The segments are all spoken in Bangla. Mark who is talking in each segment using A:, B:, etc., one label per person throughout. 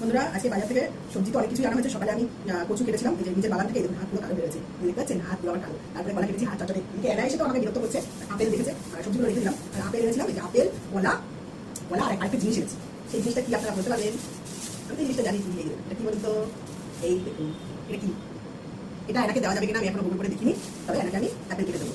A: বন্ধুরা, আজকে বাজার থেকে সবজি তো অনেক কিছু আনা হয়েছে। সকালে আমি কচু কেটেছিলাম। যে নিজের বাগান থেকে এই দেখুন, হাতগুলো কালো বেরোচ্ছে দেখতে পাচ্ছেন? হাতগুলো আমার কালো। তারপরে কলা কেটেছি, হাত চটচটে। এদিকে এনা এসে তো আমাকে বিরক্ত করছে। আপেল দেখেছে? সবজিগুলো রেখে দিলাম। আর আপেল এনেছিলাম, এই আপেল, কলা কলা আর আরেকটা জিনিস এনেছি। সেই জিনিসটা কি আপনারা বলতে পারবেন? আমি জিনিসটা জানি, এই এটা কি বলুন তো এই দেখুন, এটা কি? এটা এনাকে দেওয়া যাবে কিনা আমি এখনও গুগল করে দেখিনি। তবে এনাকে আমি আপেল কেটে দেবো।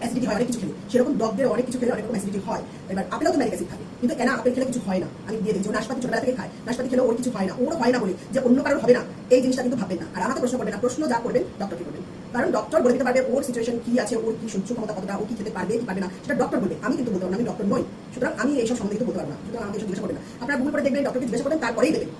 A: অ্যাসিডিটি হয়, অনেক কিছু খেলে। সেরকম ডগদের অনেক কিছু খেলে অনেক রকম অ্যাসিডিটি হয়। এবার আপেলও তো ম্যারিক অ্যাসিড থাকে কিন্তু এনা আপেল খেলে কিছু হয় না? আমি দিয়ে যে নাশপাতি ছোটবেলা থেকে খায়। নাশপাতি খেলে ওর কিছু হয় না। ওরও হয় না বলে যে অন্য কারোর হবে না। এই জিনিসটা কিন্তু ভাববেন না। আর আমাকে প্রশ্ন করবেন না। প্রশ্ন যা করবেন ডক্টরকে করবেন কারণ ডক্টর বলে দিতে পারবে ওর সিচুয়েশন কি আছে, ওর কি সহ্য ক্ষমতা কতটা, ও কি খেতে পারবে, কি পারবে না। সেটা ডক্টর বলবে। আমি কিন্তু বলতে পারব আমি ডক্টর নই। সুতরাং আমি এইসব সম্বন্ধে কিন্তু বলতে পারব না। সুতরাং আমাকে জিজ্ঞাসা করবেন না। আপনারা ভুল করে দেখবেন ডক্টরকে জিজ্ঞাসা করবেন, তারপরেই দেবেন।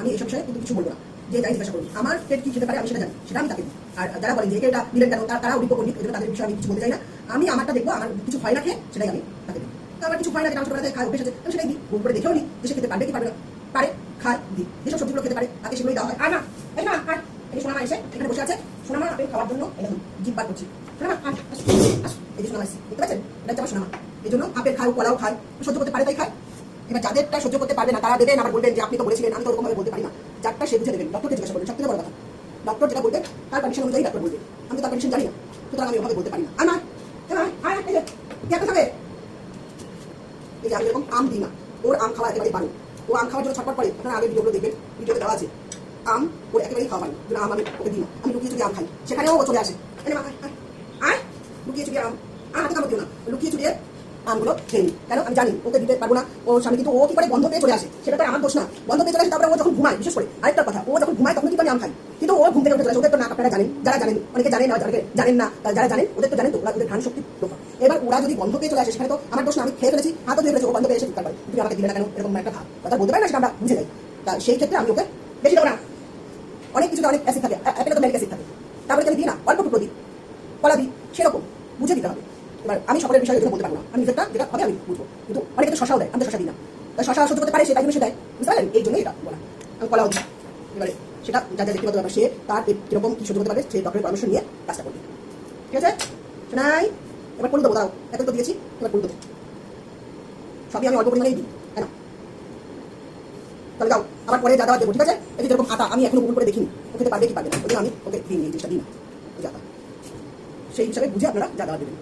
A: আমি এইসব বিষয়ে কিন্তু কিছু বলব না। যে জিজ্ঞাসা আমার কি খেতে পারে? আমি সেটা জানি। সেটা আমি তাকে। আর যারা যে এটা কেন তারা- অভিজ্ঞ পণ্ডিত ওই জন্য তাদের বিষয়ে আমি কিছু বলতে চাই না। আমি আমারটা দেখব, আমার কিছু হয় না খেয়ে সেটাই আমি তাকে দিই। আমার কিছু হয় না যেটা অভ্যেস আছে, আমি সেটাই দিই। ভুল করে দেখেও নি যে সে খেতে পারবে কি পারবে না। পারে, খায়, দিই। যেসব সবজিগুলো খেতে পারে, তাকে সেগুলোই দেওয়া হয়। আর না এই না আর এই সোনামা এসে এখানে বসে আছে। সোনামা আপনি খাওয়ার জন্য দেখুন জিভ বার করছি। সোনামা আসো। এই যে সোনামা দেখতে এটা হচ্ছে সোনামা। এই জন্য আপেল খায় কলাও খায়, সহ্য করতে পারে তাই খায়। এবার যাদেরটা সহ্য করতে পারবে না, তারা দেবেন আবার বলবেন যে আপনি তো বলেছিলেন, আমি তো ওরকম ভাবে বলতে পারি না। যারটা সে বুঝে দেবেন ডক্টরকে জিজ্ঞাসা করবেন সব থেকে বড় কথা। ডক্টর যেটা বলবে তার কন্ডিশন অনুযায়ী ডক্টর বলবে। আমি তো তার কন্ডিশন জানি না সুতরাং আমি ওভাবে বলতে পারি না। আর না এ না, এই যে, কি একটা খাবে এই যে আমি এরকম আম দিই না ওর আম খাওয়া একেবারেই পারি। ও আম খাওয়ার জন্য ছটপট করে আপনারা আগে ভিডিওগুলো দেখবেন ভিডিওতে দেওয়া আছে। আম ওর একেবারেই খাওয়া পারি যেন আম আমি ওকে দিই না। আমি লুকিয়ে চুরিয়ে আম খাই। সেখানেও ও চলে আসে। আয়, লুকিয়ে চুরিয়ে আম। আর হাতে কামড় দিও না। লুকিয়ে চুরিয়ে আমগুলো খেয়ে কেন? আমি জানি, ওকে দিতে পারব না। ও স্বামী কিন্তু ও কি করে বন্ধ পেয়ে চলে আসে, সেটা তো আর আমার দোষ না। বন্ধ পেয়ে চলে আসে, তারপরে ও যখন ঘুমায়, বিশেষ করে আরেকটা কথা, ও যখন ঘুমায় তখন কিন্তু আমি আম খাই। কিন্তু ও ঘুম থেকে উঠে চলে আসে। ওদের তো না, আপনারা জানেন, যারা জানেন, অনেকে জানেন না অনেকে জানেন না যারা জানেন, ওদের তো জানেন তো, ওরা ওদের ঘ্রাণ শক্তি প্রখর এবার ওরা যদি বন্ধ পেয়ে চলে আসে, সেখানে তো আমার দোষ না, আমি খেয়ে ফেলেছি হাতও ধুয়ে ফেলেছি, ও বন্ধ পেয়ে এসে চিৎকার করে। তুমি আমাকে দিলে না কেন? এরকম একটা ভাব। কথা বলতে পারি না, সেটা আমরা বুঝে যাই। তা সেই ক্ষেত্রে আমি ওকে বেশি দেবো না। অনেক কিছুতে অনেক অ্যাসিড থাকে। একটা তো ম্যালিক অ্যাসিড থাকে। তারপরে আমি দিই না? অল্প টুকরো দিই। কলা দিই। সেরকম। বুঝে দিতে হবে। আমি সকলের বিষয়ে এগুলো বলতে পারব না। আমি নিজেরটা যেটা হবে আমি বুঝব। কিন্তু অনেকে তো শশাও দেয়, আমি তো শশা দিই না। তা শশা সহ্য করতে পারে সেটা কিন্তু সে দেয়। বুঝতে পারলেন? এই জন্যই এটা বলা। আমি কলাও দিই এবারে সেটা যা যা ব্যক্তিগত ব্যাপার, সে তার কীরকম কি সহ্য করতে পারবে, সে ডক্টরের পরামর্শ নিয়ে কাজটা করবে। ঠিক আছে? শোনাই? এবার করে দেবো দাও। এত তো দিয়েছি, এবার করে দেবো। সবই আমি অল্প পরিমাণেই দিই, তাই না? তাহলে দাও, আবার পরে যা দেবো, ঠিক আছে? এই যেরকম আটা, আমি এখনও গুগল করে দেখিনি। ও খেতে পারবে কি পারবে না? ওই আমি ওকে দিই এই জিনিসটা দিই না। ওই সেই হিসাবে বুঝে আপনারা যা দেবেন।